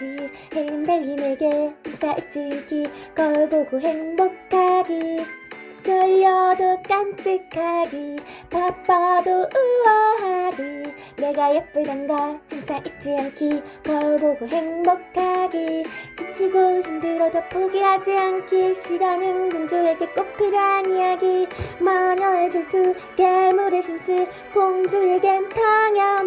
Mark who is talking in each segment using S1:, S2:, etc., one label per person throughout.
S1: 행복하기 흔들림에게 쌓이기 거울 보고 행복하기. 졸려도 깜찍하기 바빠도 우아하기. 내가 예쁘단 걸 항상 잊지 않기 거울 보고 행복하기. 지치고 힘들어도 포기하지 않기. 시간은 공주에게 꼭 필요한 이야기. 마녀의 질투 괴물의 심술 공주에겐 당연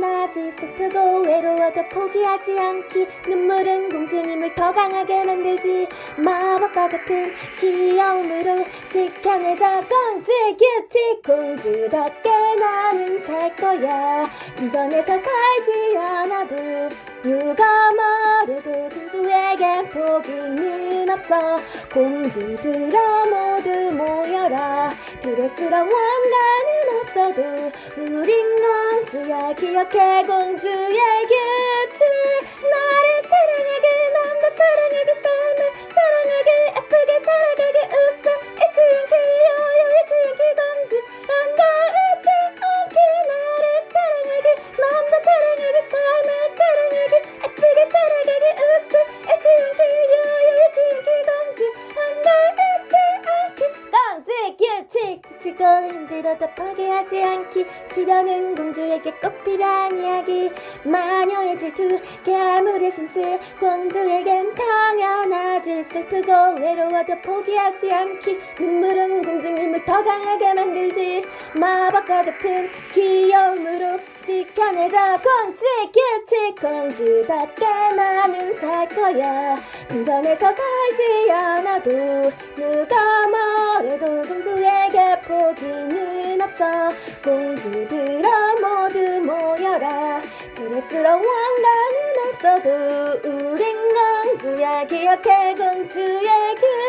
S1: 하지 슬프고 외로워도 포기하지 않기. 눈물은 공주님을 더 강하게 만들지. 마법과 같은 귀여움으로 지켜내자. 공주 큐티 공주답게 나는 살 거야. 궁전에서 살지 않아도 누가 말해도 공주에게 포기는 없어. 공주들아 모두 모여라. 그럴수록 왕관은 없어도 우린 공주야 기억해 공주 힘들어도 포기하지 않기. 시련은 공주에게 꼭 필요한 이야기. 마녀의 질투 괴물의 심술. 공주에겐 당연하지. 슬프고 외로워도 포기하지 않기. 눈물은 공주님을 더 강하게 만들지. 마법과 같은 귀여움으로 지켜내자. 공주 규칙. 공주답게 나는 살 거야. 궁전에서 살지 않 없어. 공주들아 모두 모여라. 그럴수록 왕관은 없어도 우린 공주야 기억해 공주의 나를 사랑해